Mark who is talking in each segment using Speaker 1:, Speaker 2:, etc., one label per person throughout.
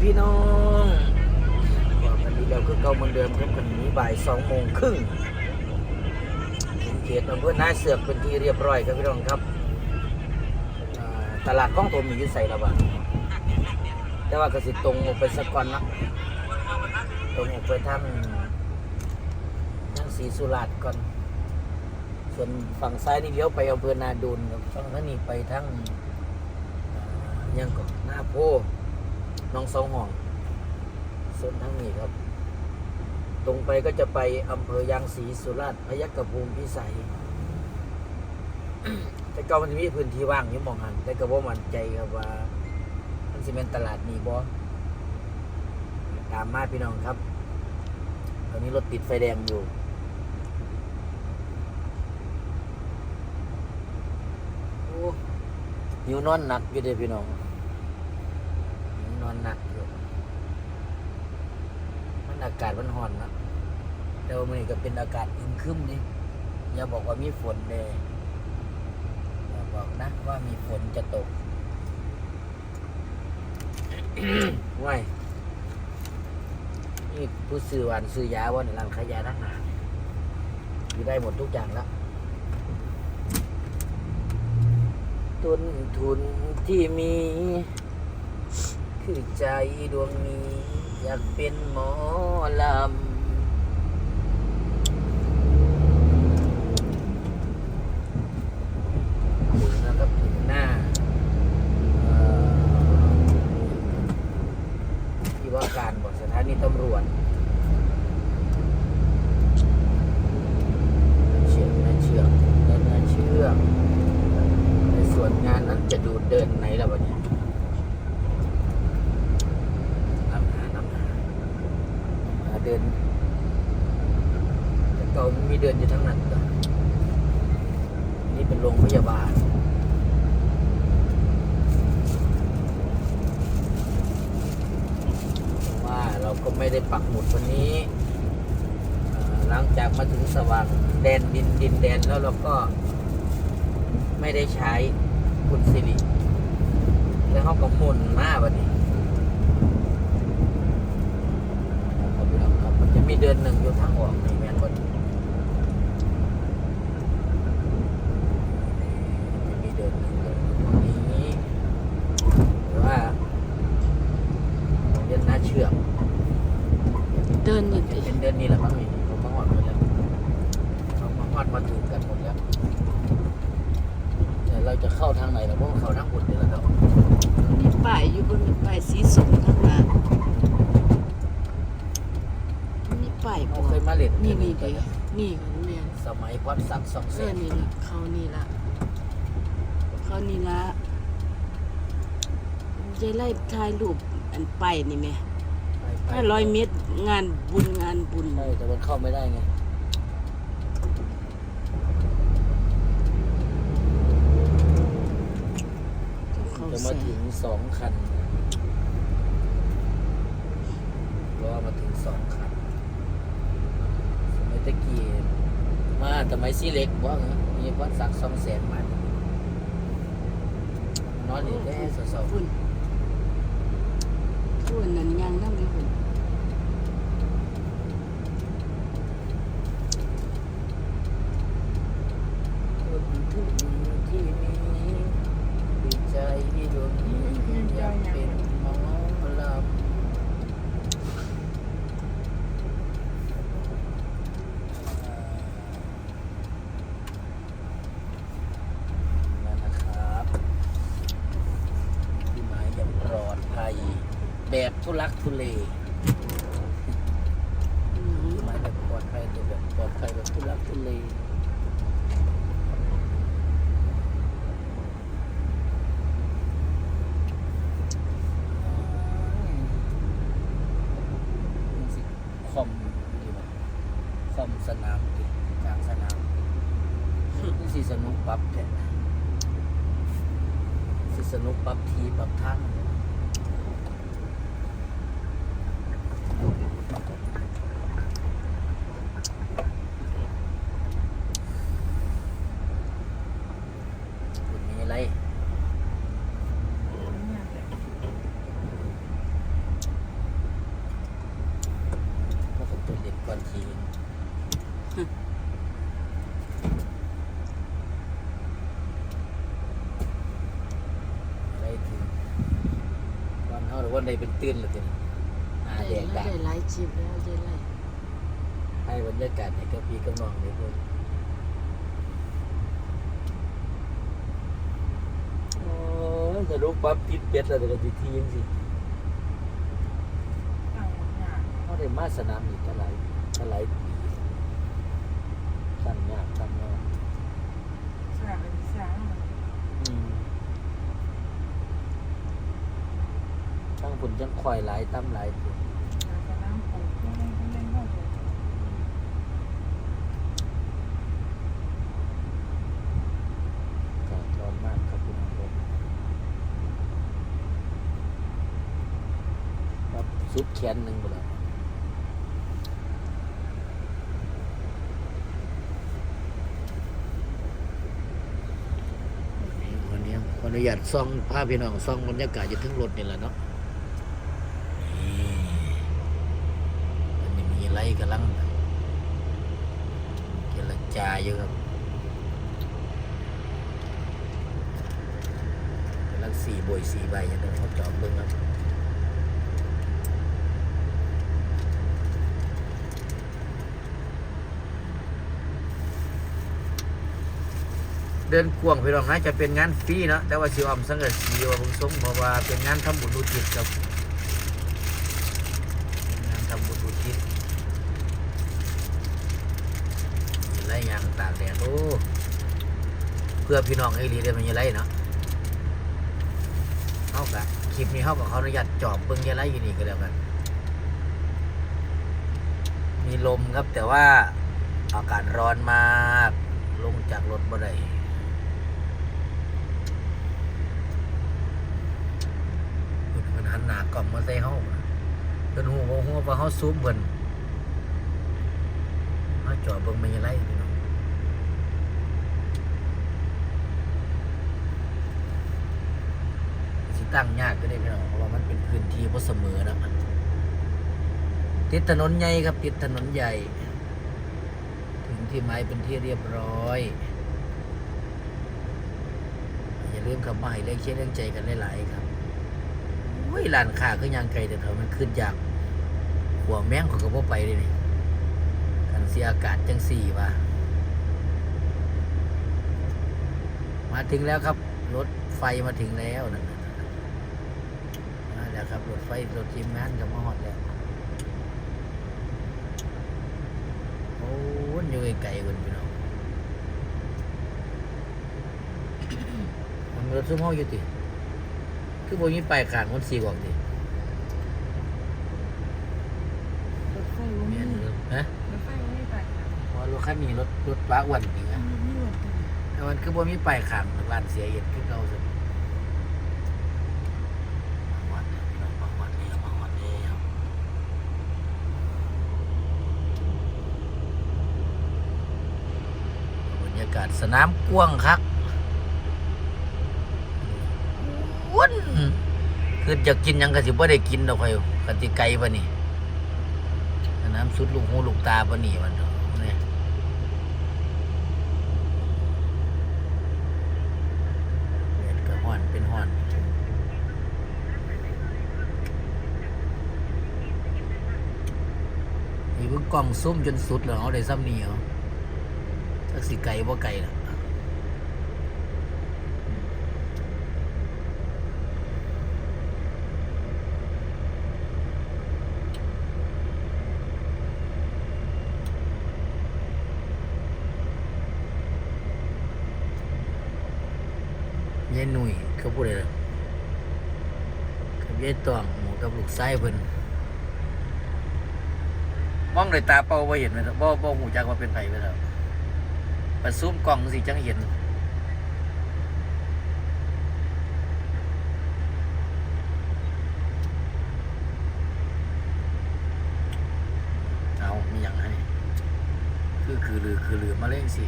Speaker 1: พี่น้องบอกกันดีแล้วคือเก่าเหมือนเดิมครับวันนี้บ่ายสองโมงครึ่งถึงเขตอำเภอนาเสือกเป็นที่เรียบร้อยครับพี่น้องครับตลาดกล้องตัวมีอยุ่ใส่ระบาดแต่ว่าก็สิตรงออกไปสักก่อนนะตรงออกไปทางทางศรีสุราษฎร์ก่อน ส่วนฝั่งซ้ายนี่เลี้ยวไปอำเภอนาดูนครับฝั่งนั้นนี่ไปทางยังก่อนหน้าโพ น้องสองห้องส่วนทางนี้ครับ ตรงไปก็จะไปอำเภอยางศรีสุราษฎร์พยัคฆภูมิพิสัยแต่ก็มันจะมีพื้นที่ว่างอยู่มองหันแต่ก็บ่มั่นใจครับว่า มันสิเป็นตลาดนี้บ่ตามมาพี่น้องครับ ตอนนี้รถติดไฟแดงอยู่โอ้หิวนอนหนักอยู่เด้พี่น้อง อนหนักอยู่มันอากาศมันร้อนนะแต่ว่ามันก็เป็นอากาศอึมครึมนี่อย่าบอกว่ามีฝนเลยอย่าบอกนะว่ามีฝนจะตกว้ายนี่ผู้ซื้อหวานซื้อยาว่าในร้านขายยาทั้งหนาอยู่ได้หมดทุกอย่างแล้วต้นทุนที่มี คือใจดวงนี้ อยากเป็นหมอลำถึงนะครับถึงหน้าที่ว่าการบอกสถานีตำรวจเชือกนะเชือกเนะเชือกในส่วนงานนั้นจะดูเดินไหนแล้ววะเนี่ยน้ำหาน้ำหาหา เดินแต่ก่ามีเดินอยู่ทั้งนั้นก็นี่เป็นโรงพยาบาลว่าเราก็ไม่ได้ปักหมุดวันนี้ หลังจากมาถึงสว่างแดนดินดินแดนแล้วเราก็ไม่ได้ใช้คุณสิริแล้วเขาก็มุนมาบัดนี้ครับพี่น้องครับ มีเดือนหนึ่งอยู่ทางออกในแมนบดมีเดือนหนึ่งอยู่ตรงนี้หรือว่าเดือนหน้าเชื่อม
Speaker 2: เดินอยู่
Speaker 1: จะ
Speaker 2: ดิ
Speaker 1: เป็นเดือนนี้แหละมั้งนี่เขามาหอดหมดแล้วเขามาหอดมาถึงกันหมดแล้วแต่เราจะเข้าทางไหนเราเพราะว่าเขาทางบุญเดียแล้วเรา
Speaker 2: มีป้ายอยู่บนป้ายสีส้มข้างหลัง มีป้ายบ
Speaker 1: เรา
Speaker 2: อก
Speaker 1: เคยมาเล่น
Speaker 2: นี่นี่
Speaker 1: กั
Speaker 2: ดิ
Speaker 1: น
Speaker 2: นี่ของเรียน
Speaker 1: สมัยพอดสักสอง
Speaker 2: เอ
Speaker 1: เส้
Speaker 2: อนนี่ละเขานี่ละเขานี่ละยายไล่ถ่ายรูปอันป้ายนี่แหม่ถ้าร้อยเมตรงานบุญงานบุญ
Speaker 1: ใช่แต่มันเข้าไม่ได้ไง
Speaker 2: เขา
Speaker 1: จะ
Speaker 2: ใส่
Speaker 1: มาถึงสองคันรอมาถึงสองคันสมัย ตะกี้มาสมัยซีเล็กว่าเหรอมีพอดสักสองแสนมันนอนอยู่แค่สาว
Speaker 2: พุ่นพุ่นนั่นยังนั่งอยู่พุ่น
Speaker 1: ๆคนทุกที่มีดีใจดวงนี้อยากเป็นหมอลำนั่นนะครับที่หมายอย่างปลอดภัย แบบทุลักทุเล
Speaker 2: อืม
Speaker 1: หมายแบบปลอดภัยแต่แบบปลอดภัยแบบทุลักทุเลมันสิคอมดีบ่คอมสนามดิกลางสนามนี่สิสนุกปรับแท้สิสนุกปรับทีปรับทั้งคุณมีอะไร ก่อนขี่ได้ถึงวัน เฮาหรือวันใดเป็นตื่นหรือเป็นหา
Speaker 2: ได้
Speaker 1: แดด
Speaker 2: ได้
Speaker 1: ดัก
Speaker 2: หลายชิปแล้วได้หลาย
Speaker 1: ให้บรรยากาศให้กับพี่กับน้องได้เพิ่นโอ้ยจะรู้ปั๊บติดเป็ดแล้วแต่ก็ติดทีจังสิเขาได้มาสนามนี่ก็หลายก็หลายปีสั้นยากสั้นยากอืมทั้งผุ นจังควายหลายตั้มหลายตัวอากาศร้อนมากครับพี่น้องครับครับสุดแขนหนึ่งไปแล้ววันนี้ขออนุญาตซ่องภาพพี่น้องซ่องบรรยากาศอยู่ทั้งรถนี่แหละเนาะนี่อันนี้มี ไรกำลังเจรจาอยู่ครับกำลังสี่บวยสี่ใบยังไงเขาจอมเบิ้งครับเดินกวงพี่น้องนะจะเป็นงานฟรีเนาะแต่ว่าสิออมสังเกตสีว่าผมสงเพราะว่าเป็นงานทำบุญอุทิศครับงานทำบุญอุทิศ มีไรอย่างตากแดดโอ้เพื่อพี่น้องไอ้ลีได้มันยังไรเนาะเขากะคลิปนี้เขากับเขาอนุญาตจอบเบิ้งยาไรอยู่นี่ก็แล้วกัน มีลมครับแต่ว่าอากาศร้อนมากลงจากรถบ่ได้มันหันหนากล่อมมาใส่เขาเพิ่นหูว่าหัวว่าเขาซูมเพิ่น จอบเบิ้งมัยาไรพี่น้องสิตั้งยากก็ได้พี่น้องเพราะว่ามันเป็นพื้นที่บ่เสมอนะมันติดถนนใหญ่ครับติดถนนใหญ่ ถึงที่ไม้เป็นที่เรียบร้อย อย่าลืมคำว่าให้เลี้ยงเชียร์เลี้ยงใจกันหลายๆครับโอ้ยร้านค้าก็ยังไกลแต่เถอะมันขึ้นยากหัวแมงเขาก็บ่ไปเลยนี่ เสียอากาศจังสี่ว่ะมาถึงแล้วครับ รถไฟมาถึงแล้วนั่นน่ะมาแล้วครับ รถไฟรถทีมงานกับมาฮอดแล้ว โอ้ยอยู่ไกลๆคนพี่น้องมันมีรถซุ้มห้องอยู่ติคือบ่มีป้ายข้างคนสีกว่าติ
Speaker 2: รถไฟบ่มี
Speaker 1: แม่น
Speaker 2: ร
Speaker 1: เด้อฮะ เพราะรถคันนี้รถรถป้าอ้วนนี่นะ
Speaker 2: มีวันตัว
Speaker 1: แต่มันคือบ่มีป้ายข้างร้านเสียเห็ดคือเก่าซั่นมาฮอดแล้วพี่น้องมาฮอดแล้วมาฮอดแล้วบรรยากาศสนามกว้างคักวุ่นคือจะกินหยังก็สิบ่ได้กินดอกค่อยกันสิไกลปะนี่สนามสุดลูกหูลูกตาปะนี่มันเถอะเนี่ยแดดก็ฮ้อนเป็นฮ้อน นี่เพิ่งกล้องซุ่มจนสุดแล้วเอาได้ซ้ำนี่เหรอจักสิไกลบ่ไกลล่ะยายหนุ่ยเขาพูดอะไรล่ะกับยายตองหมูกับลูกไส้เพิ่น มองด้วยตาเปล่าบ่เห็นไหมครับบ่บ่หูจักว่าเป็นไผไปแล้วปัดซูมกล้องสิจังเห็นเอามีหยังไงคือคือลือคือลือมาเล่นสิ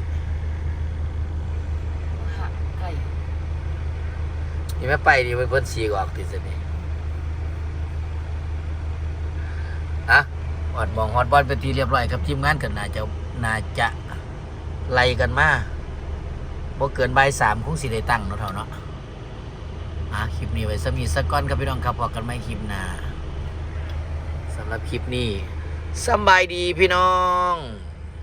Speaker 2: หักไก่
Speaker 1: นี่แม่ไปดิเพิ่นสีออกติดซะนี่ฮะบ่ อดมองฮอดบอลเป็นทีเรียบร้อยครับทีมงานกันน่าจะน่าจะไล่กันมาบ่เกินบ่ายสามคงสิได้ตั้งเนาะเท่าเนาะอะคลิปนี้ไว้สมีสักก้อนครับพี่น้องครับพอกันไม่คลิปหน้าสำหรับคลิปนี้สบายดีพี่น้อง